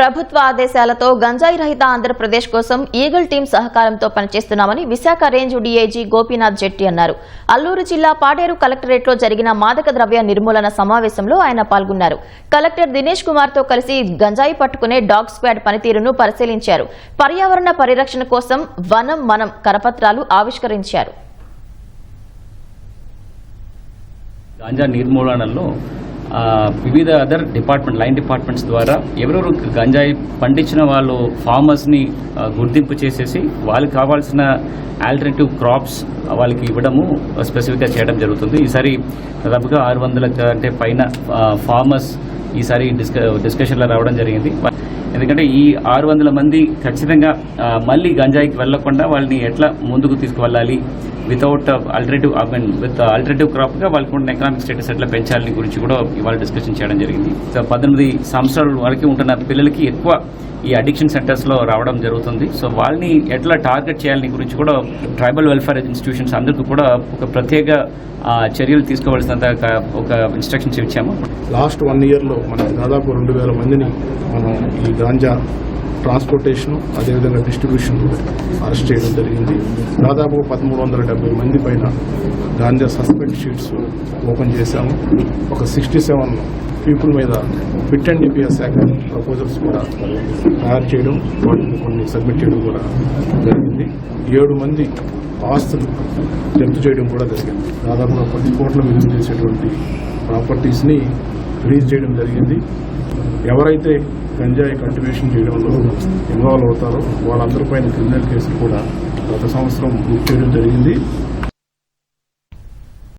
ప్రభుత్వ ఆదేశాలతో గంజాయి రహిత ఆంధ్రప్రదేశ్ కోసం ఈగల్ టీం సహకారంతో పనిచేస్తున్నామని విశాఖ రేంజ్ డీఐజీ గోపీనాథ్ జెట్టి అన్నారు. అల్లూరు జిల్లా పాడేరు కలెక్టరేట్లో జరిగిన మాదక ద్రవ్య నిర్మూలన సమావేశంలో ఆయన పాల్గొన్నారు. కలెక్టర్ దినేష్ కుమార్తో కలిసి గంజాయి పట్టుకునే డాగ్ స్క్వాడ్ పనితీరును పరిశీలించారు. పర్యావరణ పరిరక్షణ కోసం వనం మనం కరపత్రాలు ఆవిష్కరించారు. గాంజా నిర్మూలనలో వివిధ అదర్ డిపార్ట్మెంట్ లైన్ డిపార్ట్మెంట్స్ ద్వారా ఎవరెవరు గంజాయి పండించిన వాళ్ళు ఫార్మర్స్ని గుర్తింపు చేసేసి వాళ్ళకి కావాల్సిన ఆల్టర్నేటివ్ క్రాప్స్ వాళ్ళకి ఇవ్వడము స్పెసిఫిక్గా చేయడం జరుగుతుంది. ఈసారి దాదాపుగా ఆరు వందల కంటే పైన ఫార్మర్స్ ఈసారి డిస్క డిస్కషన్లో రావడం జరిగింది. ఎందుకంటే ఈ ఆరు వందల మంది ఖచ్చితంగా మళ్ళీ గంజాయికి వెళ్ళకుండా వాళ్ళని ఎట్లా ముందుకు తీసుకువెళ్ళాలి? Without alternative I mean with alternative క్రాప్గా వాళ్ళకి ఉన్న ఎకనామిక్ స్టేటస్ ఎట్లా పెంచాలని గురించి కూడా ఇవాళ డిస్కషన్ చేయడం జరిగింది. సో పద్దెనిమిది సంవత్సరాల వరకు ఉంటున్న పిల్లలకి ఎక్కువ ఈ అడిక్షన్ సెంటర్స్లో రావడం జరుగుతుంది. సో వాళ్ళని ఎట్లా టార్గెట్ చేయాలని గురించి కూడా ట్రైబల్ వెల్ఫేర్ ఇన్స్టిట్యూషన్స్ అందరికీ కూడా ఒక ప్రత్యేక చర్యలు తీసుకోవాల్సినంత ఒక- ఒక ఇన్స్ట్రక్షన్స్ ఇచ్చాము. లాస్ట్ వన్ ఇయర్లో మనం దాదాపు రెండు వేల మందిని మనం ఈ గాంజా ట్రాన్స్పోర్టేషన్ అదేవిధంగా డిస్ట్రిబ్యూషన్ అరెస్ట్ చేయడం జరిగింది. దాదాపు పదమూడు వందల డెబ్బై మంది పైన గాంజా సస్పెండ్ షీట్స్ ఓపెన్ చేశాము. ఒక సిక్స్టీ సెవెన్ పీపుల్ మీద బిట్ అండ్ డిపిఎస్ శాఖ ప్రపోజల్స్ కూడా తయారు చేయడం వాటిని కొన్ని సబ్మిట్ చేయడం కూడా జరిగింది. ఏడు మంది ఆస్తులు జప్తు చేయడం కూడా జరిగింది. దాదాపుగా పది కోట్ల విలువ చేసేటువంటి ప్రాపర్టీస్ని రిలీజ్ చేయడం జరిగింది. ఎవరైతే గంజాయి కల్టివేషన్ చేయడంలో ఇన్వాల్వ్ అవుతారో వాళ్ళందరిపైన క్రిమినల్ కేసులు కూడా గత సంవత్సరం బుక్ చేయడం జరిగింది.